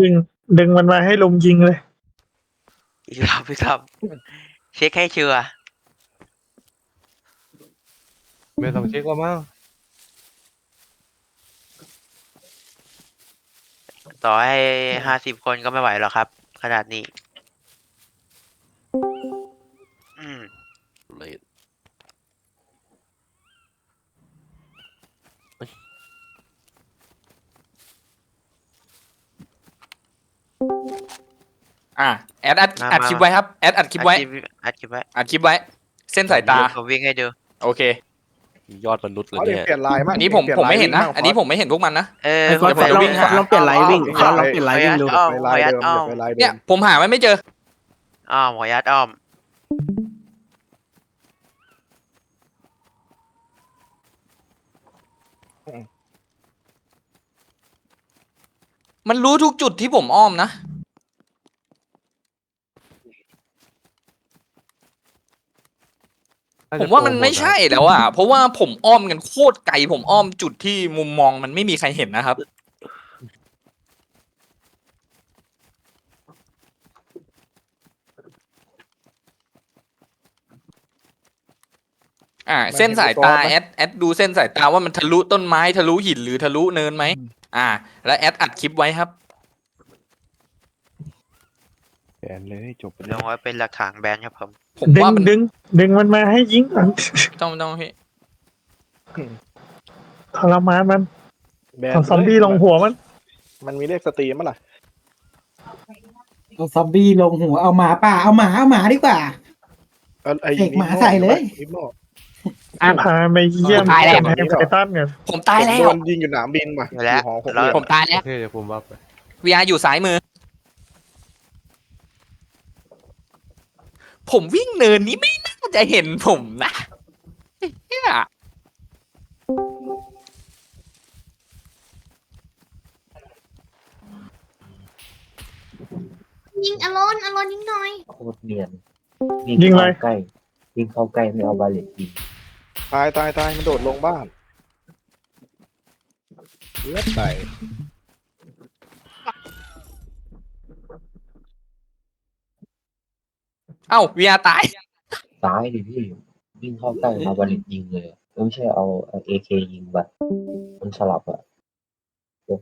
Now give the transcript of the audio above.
ดึง ดึงมันมาให้ลุมยิงเลย อีกรอบพี่ครับเช็คให้ชัวร์ไม่ต้องเช็คว่ามั้งต่อให้ห้าสิบคนก็ไม่ไหวหรอกครับ ขนาดนี้ อะแอดอัดอัดคลิปไว้ครับแอดอัดคลิปไว้อัดคลิปไว้อัดคลิปไว้ เส้นสายตา เดี๋วผมวิ่งให้ดู โอเค ยอดมนุษย์เลยเขาเด็กเนี่ย เปลี่ยนลายมั้งอันนี้ผมผมไม่เห็นนะ อันนี้ผมไม่เห็นพวกมันนะ เออไอ้ฟอสผมลองวิ่งหาลองเปลี่ยนไลน์วิ่งอ้อมลองเปลี่ยนไลน์วิ่งดูอ้อมไปขลาอยอนุญาตเดิมอ้อมไปลายเดิเนี่ยมผมหาไว้ไม่เจอ อ้อมขออนุญาตอ้อมมันรู้ทุกจุดที่ผมอ้อมนะ ผมว่ามันไม่ใช่แล้วอะเพราะว่าผมอ้อมกันโคตรไกลผมอ้อมจุดที่มุมมองมันไม่มีใครเห็นนะครับ อ่า เส้นสายตาแอดแอดดูเส้นสายตาว่ามันทะลุต้นไม้ทะลุหินหรือทะลุเนินไหมอ่า แล้วแอดอัดคลิปไว้ครับ แผนเลยจบไปลแล้วงไว้เป็นหลักฐานแบนครับผม ผมดึงว่ามันดึงดึงมันมาให้ยิงก่อนต้องต้องพี่ทรมานมันแบนเอาซอมบี้ลงหัวมัน มันมีเลขสตรีมมั้ยล่ะเอาซอมบี้ลงหัวเอาหมาป่าเอาหมาเอาหมาดีกว่า เอาไอ้เด็กหมาใส่เลย นิโม่พาไปเยี่ยมตายแล้วกำแพงไททันกันผมตายแล้โดวนยิงอยู่หนามบินมาอยู่แล้วหอหกแล้วเหลี่ยผมตายแล้วโอเคเดี๋ยวผมว่าไป VR อยู่ซ้ายมือ ผมวิ่งเนินนี้ไม่น่าจะเห็นผมนะเหี้ยยิงอารอนอารอนยิงหน่อย โคตรเนียนยิงเลย ข้าใกล้วิ่งเข้าใกล้ไม่เอาบาเลตยิงตายตายตายมันโดดลงบ้านเลือดไห เอ้า VR ตาย ซ้ายดิพี่วิ่งเข้าใกล้เอาบาเลตยิงเลยอะไม่ใช่เอาเอเคยิงแบบมันสลับอะโดน